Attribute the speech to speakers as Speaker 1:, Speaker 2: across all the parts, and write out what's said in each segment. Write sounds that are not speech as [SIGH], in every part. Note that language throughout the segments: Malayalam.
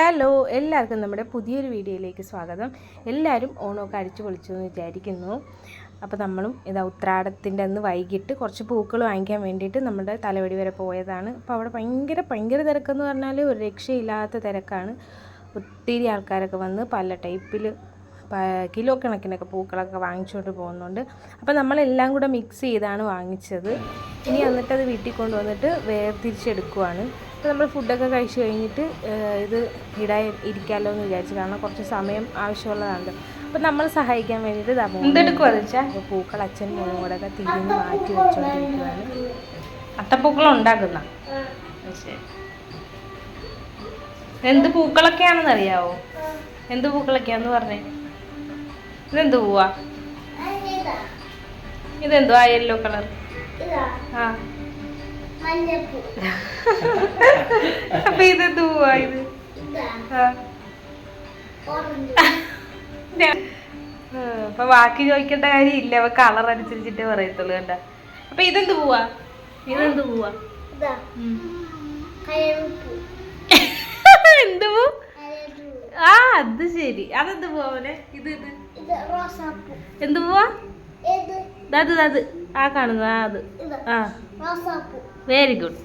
Speaker 1: ഹലോ എല്ലാവർക്കും നമ്മുടെ പുതിയൊരു വീഡിയോയിലേക്ക് സ്വാഗതം. എല്ലാവരും ഓണമൊക്കെ അടിച്ചു പൊളിച്ചു എന്ന് വിചാരിക്കുന്നു. അപ്പോൾ നമ്മളും ഇതാ ഉത്രാടത്തിന്റെ അന്ന് വൈകിട്ട് കുറച്ച് പൂക്കൾ വാങ്ങിക്കാൻ വേണ്ടിയിട്ട് നമ്മുടെ തലവടി വരെ പോയതാണ്. അപ്പോൾ അവിടെ ഭയങ്കര ഭയങ്കര തിരക്കെന്ന് പറഞ്ഞാൽ ഒരു രക്ഷയില്ലാത്ത തിരക്കാണ്. ഒത്തിരി ആൾക്കാരൊക്കെ വന്ന് പല ടൈപ്പിൽ കിലോ കണക്കിനൊക്കെ പൂക്കളൊക്കെ വാങ്ങിച്ചുകൊണ്ട് പോകുന്നുണ്ട്. അപ്പോൾ നമ്മളെല്ലാം കൂടെ മിക്സ് ചെയ്താണ് വാങ്ങിച്ചത്. ഇനി എന്നിട്ടത് വീട്ടിൽ കൊണ്ടുവന്നിട്ട് വേർതിരിച്ചെടുക്കുവാണ്. അപ്പോൾ നമ്മൾ ഫുഡൊക്കെ കഴിച്ച് കഴിഞ്ഞിട്ട് ഇത് ഇടാൻ ഇരിക്കാമല്ലോ എന്ന് വിചാരിച്ചു കാരണം കുറച്ച് സമയം ആവശ്യമുള്ളതാണല്ലോ. അപ്പം നമ്മൾ സഹായിക്കാൻ വേണ്ടിയിട്ട് അപ്പോൾ പൂക്കൾ അച്ഛൻ മോനും കൂടെ ഒക്കെ തിരിഞ്ഞ് മാറ്റി വെച്ചുകൊണ്ടിരിക്കുകയാണ്
Speaker 2: അത്തപ്പൂക്കൾ ഉണ്ടാക്കുന്ന? എന്ത് പൂക്കളൊക്കെയാണെന്ന് അറിയാവോ? എന്ത് പൂക്കളൊക്കെയാന്ന് പറഞ്ഞേ? ഇതെന്ത് പൂവാ? ഇതെന്തോ ആ യെല്ലോ കളർ. ആ. [LAUGHS] അപ്പൊ ഇത് [LAUGHS] അപ്പൊ ബാക്കി ചോദിക്കേണ്ട കാര്യമില്ല. അപ്പൊ കളർ അനുസരിച്ചിട്ട് പറയത്തുള്ളൂ കണ്ട. അപ്പൊ ഇതെന്ത് പോവാ? ഇതെന്ത് പോവാ. [LAUGHS] എന്ത് പൂ? ആ അത് ശരി. അതെന്ത് പോവാ മോനെ? ഇത് ഇത്. എന്ത് പോവാ? അത് അത് ആ കാണുന്ന ആ അത്. ആ. വെരി ഗുഡ്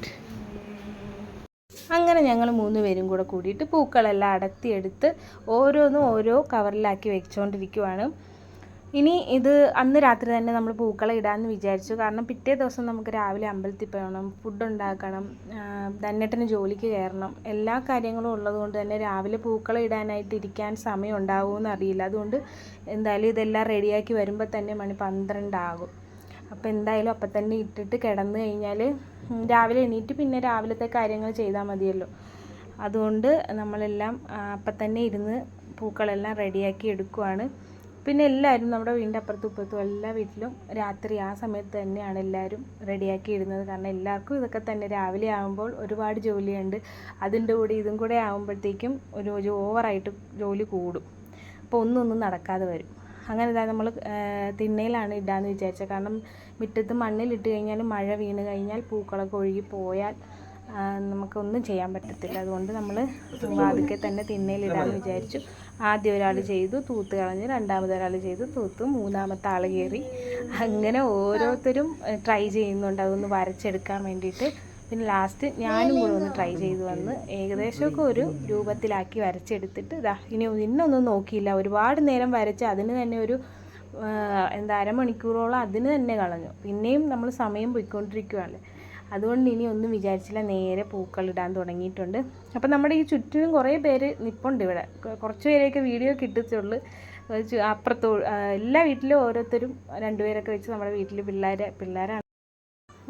Speaker 1: അങ്ങനെ ഞങ്ങൾ മൂന്ന് പേരും കൂടെ കൂടിയിട്ട് പൂക്കളെല്ലാം അടത്തിയെടുത്ത് ഓരോന്നും ഓരോ കവറിലാക്കി വെച്ചുകൊണ്ടിരിക്കുവാണ് ഇനി ഇത് അന്ന് രാത്രി തന്നെ നമ്മൾ പൂക്കളെ ഇടാമെന്ന് വിചാരിച്ചു. കാരണം പിറ്റേ ദിവസം നമുക്ക് രാവിലെ അമ്പലത്തിൽ പോകണം ഫുഡ് ഉണ്ടാക്കണം ധന്നേട്ടന് ജോലിക്ക് കയറണം. എല്ലാ കാര്യങ്ങളും ഉള്ളതുകൊണ്ട് തന്നെ രാവിലെ പൂക്കളെ ഇടാനായിട്ട് ഇരിക്കാൻ സമയം ഉണ്ടാവുമെന്ന് അറിയില്ല. അതുകൊണ്ട് എന്തായാലും ഇതെല്ലാം റെഡിയാക്കി വരുമ്പോൾ തന്നെ മണി പന്ത്രണ്ടാകും. അപ്പോൾ എന്തായാലും അപ്പം തന്നെ ഇട്ടിട്ട് കിടന്നു കഴിഞ്ഞാൽ രാവിലെ എണീറ്റ് പിന്നെ രാവിലത്തെ കാര്യങ്ങൾ ചെയ്താൽ മതിയല്ലോ. അതുകൊണ്ട് നമ്മളെല്ലാം അപ്പം തന്നെ ഇരുന്ന് പൂക്കളെല്ലാം റെഡിയാക്കി എടുക്കുവാണ്. പിന്നെ എല്ലാവരും നമ്മുടെ വീടിന്റെ അപ്പുറത്തും ഇപ്പുറത്തും എല്ലാ വീട്ടിലും രാത്രി ആ സമയത്ത് തന്നെയാണ് എല്ലാവരും റെഡിയാക്കി ഇടുന്നത്. കാരണം എല്ലാവർക്കും ഇതൊക്കെ തന്നെ രാവിലെ ആകുമ്പോൾ ഒരുപാട് ജോലിയുണ്ട്. അതിന്റെ കൂടെ ഇതും കൂടെ ആകുമ്പോഴത്തേക്കും ഒരു ഓവറായിട്ട് ജോലി കൂടും. അപ്പോൾ ഒന്നൊന്നും ഒന്നും നടക്കാതെ വരും. അങ്ങനെ ഇതാ നമ്മൾ തിണ്ണയിലാണ് ഇടാന്ന് വിചാരിച്ചത്. കാരണം മുറ്റത്ത് മണ്ണിലിട്ട് കഴിഞ്ഞാൽ മഴ വീണ് കഴിഞ്ഞാൽ പൂക്കളൊക്കെ ഒഴുകി പോയാൽ നമുക്കൊന്നും ചെയ്യാൻ പറ്റത്തില്ല. അതുകൊണ്ട് നമ്മൾ വാതിക്കെ തന്നെ തിണ്ണയിലിടാന്ന് വിചാരിച്ചു. ആദ്യം ഒരാൾ ചെയ്തു തൂത്ത് കളഞ്ഞ് രണ്ടാമത് ഒരാൾ ചെയ്തു തൂത്ത് മൂന്നാമത്തെ ആൾ കയറി അങ്ങനെ ഓരോരുത്തരും ട്രൈ ചെയ്യുന്നുണ്ട്. അതൊന്ന് വരച്ചെടുക്കാൻ വേണ്ടിയിട്ട് പിന്നെ ലാസ്റ്റ് ഞാനും കൂടെ ഒന്ന് ട്രൈ ചെയ്ത് വന്ന് ഏകദേശമൊക്കെ ഒരു രൂപത്തിലാക്കി വരച്ചെടുത്തിട്ട് ഇതാ ഇനി ഇന്നൊന്നും നോക്കിയില്ല. ഒരുപാട് നേരം വരച്ച് അതിന് തന്നെ ഒരു എന്താ അരമണിക്കൂറോളം അതിന് തന്നെ കളഞ്ഞു. പിന്നെയും നമ്മൾ സമയം പോയിക്കൊണ്ടിരിക്കുകയല്ലേ അതുകൊണ്ട് ഇനി ഒന്നും വിചാരിച്ചില്ല നേരെ പൂക്കൾ ഇടാൻ തുടങ്ങിയിട്ടുണ്ട്. അപ്പം നമ്മുടെ ഈ ചുറ്റിനും കുറേ പേര് നിപ്പുണ്ട് ഇവിടെ. കുറച്ച് പേരെയൊക്കെ വീഡിയോ കിട്ടത്തുള്ളൂ അപ്പുറത്തോ എല്ലാ വീട്ടിലും ഓരോരുത്തരും രണ്ടുപേരൊക്കെ വെച്ച് നമ്മുടെ വീട്ടിൽ പിള്ളേരെ പിള്ളേരാണ്.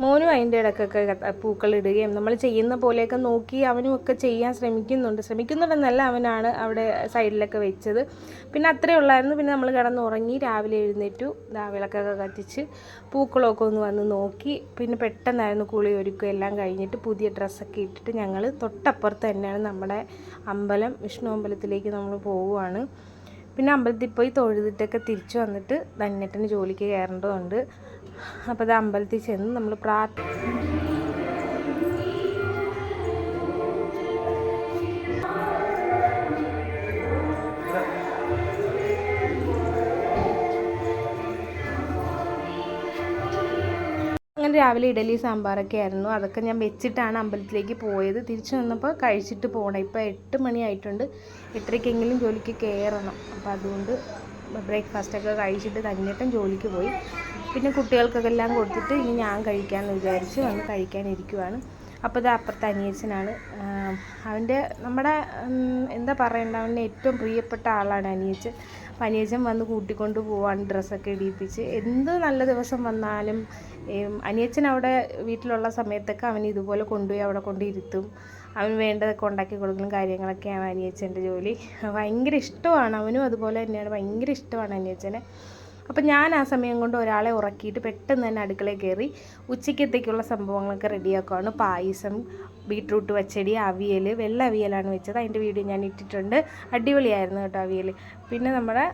Speaker 1: മോനും അതിന്റെ ഇടയ്ക്കൊക്കെ പൂക്കൾ ഇടുകയും നമ്മൾ ചെയ്യുന്ന പോലെയൊക്കെ നോക്കി അവനും ഒക്കെ ചെയ്യാൻ ശ്രമിക്കുന്നുണ്ട്. ശ്രമിക്കുന്നുണ്ടെന്നല്ല അവനാണ് അവിടെ സൈഡിലൊക്കെ വെച്ചത്. പിന്നെ അത്രേ ഉള്ളായിരുന്നു. പിന്നെ നമ്മൾ കിടന്ന് ഉറങ്ങി രാവിലെ എഴുന്നേറ്റു. വിളക്കൊക്കെ കത്തിച്ച് പൂക്കളമൊക്കെ ഒന്ന് വന്ന് നോക്കി. പിന്നെ പെട്ടെന്നായിരുന്നു കുളി ഒരുക്കുക. എല്ലാം കഴിഞ്ഞിട്ട് പുതിയ ഡ്രസ്സൊക്കെ ഇട്ടിട്ട് ഞങ്ങൾ തൊട്ടപ്പുറത്ത് തന്നെയാണ് നമ്മുടെ അമ്പലം. വിഷ്ണു അമ്പലത്തിലേക്ക് നമ്മൾ പോവുകയാണ്. പിന്നെ അമ്പലത്തിൽ പോയി തൊഴുതിട്ടൊക്കെ തിരിച്ചു വന്നിട്ട് ധന്യത്തിന് ജോലിക്ക് കയറേണ്ടതുണ്ട്. അപ്പോൾ അത് അമ്പലത്തിൽ ചെന്ന് നമ്മൾ പ്രാർത്ഥ രാവിലെ ഇഡലി സാമ്പാറൊക്കെ ആയിരുന്നു. അതൊക്കെ ഞാൻ വെച്ചിട്ടാണ് അമ്പലത്തിലേക്ക് പോയത്. തിരിച്ചു വന്നപ്പോൾ കഴിച്ചിട്ട് പോകണം ഇപ്പോൾ എട്ട് മണിയായിട്ടുണ്ട് എട്ടരയ്ക്കെങ്കിലും ജോലിക്ക് കയറണം. അപ്പോൾ അതുകൊണ്ട് ബ്രേക്ക്ഫാസ്റ്റൊക്കെ കഴിച്ചിട്ട് തന്നിട്ടും ജോലിക്ക് പോയി. പിന്നെ കുട്ടികൾക്കൊക്കെ എല്ലാം കൊടുത്തിട്ട് ഇനി ഞാൻ കഴിക്കാമെന്ന് വിചാരിച്ച് വന്ന് കഴിക്കാനിരിക്കുവാണ്. അപ്പോൾ ഇത് അപ്പുറത്തെ അനിയച്ചനാണ് അവന്റെ നമ്മുടെ എന്താ പറയണ്ട അവന്റെ ഏറ്റവും പ്രിയപ്പെട്ട ആളാണ് അനിയച്ചൻ അപ്പോൾ അനിയച്ചൻ വന്ന് കൂട്ടിക്കൊണ്ട് പോവാണ് ഡ്രസ്സൊക്കെ ഇടിയിപ്പിച്ച്. എന്ത് നല്ല ദിവസം വന്നാലും അനിയച്ചൻ അവിടെ വീട്ടിലുള്ള സമയത്തൊക്കെ അവൻ ഇതുപോലെ കൊണ്ടുപോയി അവിടെ കൊണ്ടിരുത്തും അവന് വേണ്ടതൊക്കെ ഉണ്ടാക്കി കൊടുക്കലും കാര്യങ്ങളൊക്കെയാണ് അനിയച്ചന്റെ ജോലി. ഭയങ്കര ഇഷ്ടമാണ് അവനും അതുപോലെ തന്നെയാണ് ഭയങ്കര ഇഷ്ടമാണ് അനിയച്ചനെ അപ്പം ഞാൻ ആ സമയം കൊണ്ട് ഒരാളെ ഉറക്കിയിട്ട് പെട്ടെന്ന് തന്നെ അടുക്കളയിൽ കയറി ഉച്ചയ്ക്കത്തേക്കുള്ള സംഭവങ്ങളൊക്കെ റെഡിയാക്കുവാണ്. പായസം ബീട്രൂട്ട് പച്ചടി അവിയൽ വെള്ള അവിയലാണ് വെച്ചത്. അതിന്റെ വീഡിയോ ഞാൻ ഇട്ടിട്ടുണ്ട്. അടിപൊളിയായിരുന്നു കേട്ടോ അവിയൽ പിന്നെ നമ്മുടെ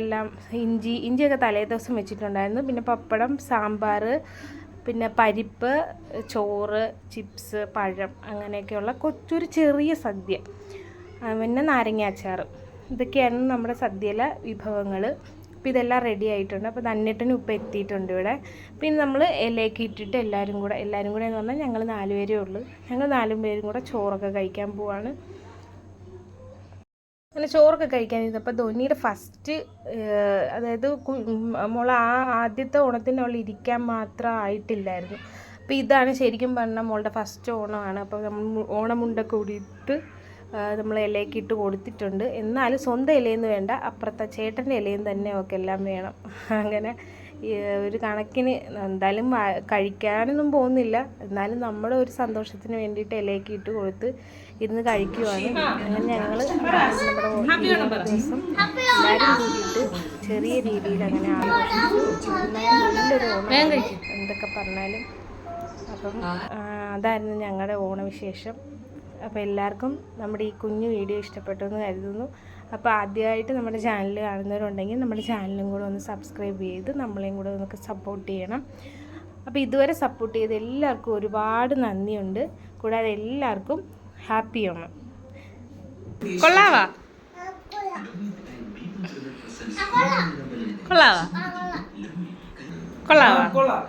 Speaker 1: എല്ലാം ഇഞ്ചി ഇഞ്ചിയൊക്കെ തലേ ദിവസം വെച്ചിട്ടുണ്ടായിരുന്നു. പിന്നെ പപ്പടം സാമ്പാർ പിന്നെ പരിപ്പ് ചോറ് ചിപ്സ് പഴം അങ്ങനെയൊക്കെയുള്ള കൊച്ചൊരു ചെറിയ സദ്യ. പിന്നെ നാരങ്ങ അച്ചാർ ഇതൊക്കെയാണ് നമ്മുടെ സദ്യയിലെ വിഭവങ്ങൾ അപ്പോൾ ഇതെല്ലാം റെഡി ആയിട്ടുണ്ട്. അപ്പോൾ തന്നിട്ടിന് ഉപ്പ് എത്തിയിട്ടുണ്ട് ഇവിടെ. പിന്നെ നമ്മൾ ഇലയൊക്കെ ഇട്ടിട്ട് എല്ലാവരും കൂടെ എല്ലാവരും കൂടെ എന്ന് പറഞ്ഞാൽ ഞങ്ങൾ നാല് പേരേ ഉള്ളൂ. ഞങ്ങൾ നാലും പേരും കൂടെ ചോറൊക്കെ കഴിക്കാൻ പോവാണ്. അങ്ങനെ ചോറൊക്കെ കഴിക്കാൻ അപ്പോൾ ധോനിയുടെ ഫസ്റ്റ് അതായത് മോൾ ആ ആദ്യത്തെ ഓണത്തിന് അവൾ ഇരിക്കാൻ മാത്രം ആയിട്ടില്ലായിരുന്നു. അപ്പോൾ ഇതാണ് ശരിക്കും പറഞ്ഞാൽ മോളുടെ ഫസ്റ്റ് ഓണമാണ്. അപ്പോൾ നമ്മൾ ഓണമുണ്ടൊക്കെ ഉടുത്ത് നമ്മൾ ഇലയൊക്കെ ഇട്ട് കൊടുത്തിട്ടുണ്ട്. എന്നാലും സ്വന്തം ഇലയെന്ന് വേണ്ട. അപ്പുറത്തെ ചേട്ടന്റെ ഇലയും തന്നെ ഒക്കെ എല്ലാം വേണം. അങ്ങനെ ഒരു കണക്കിന് എന്തായാലും കഴിക്കാനൊന്നും പോകുന്നില്ല. എന്നാലും നമ്മുടെ ഒരു സന്തോഷത്തിന് വേണ്ടിയിട്ട് ഇലയൊക്കെ ഇട്ട് കൊടുത്ത് ഇരുന്ന് കഴിക്കുവാണ്. അങ്ങനെ ഞങ്ങൾ നമ്മുടെ ദിവസം ചെറിയ രീതിയിൽ അങ്ങനെ എന്തൊക്കെ പറഞ്ഞാലും അപ്പം അതായിരുന്നു ഞങ്ങളുടെ ഓണവിശേഷം. അപ്പോൾ എല്ലാവർക്കും നമ്മുടെ ഈ കുഞ്ഞു വീഡിയോ ഇഷ്ടപ്പെട്ടു എന്ന് കരുതുന്നു. അപ്പോൾ ആദ്യമായിട്ട് നമ്മുടെ ചാനൽ കാണുന്നവരുണ്ടെങ്കിൽ നമ്മുടെ ചാനലും കൂടെ ഒന്ന് സബ്സ്ക്രൈബ് ചെയ്ത് നമ്മളെയും കൂടെ നമുക്ക് സപ്പോർട്ട് ചെയ്യണം. അപ്പോൾ ഇതുവരെ സപ്പോർട്ട് ചെയ്ത എല്ലാവർക്കും ഒരുപാട് നന്ദിയുണ്ട്. കൂടാതെ എല്ലാവർക്കും ഹാപ്പി ഓണം.
Speaker 2: കൊള്ളാവാ? കൊള്ളാവാ? കൊള്ളാവാ?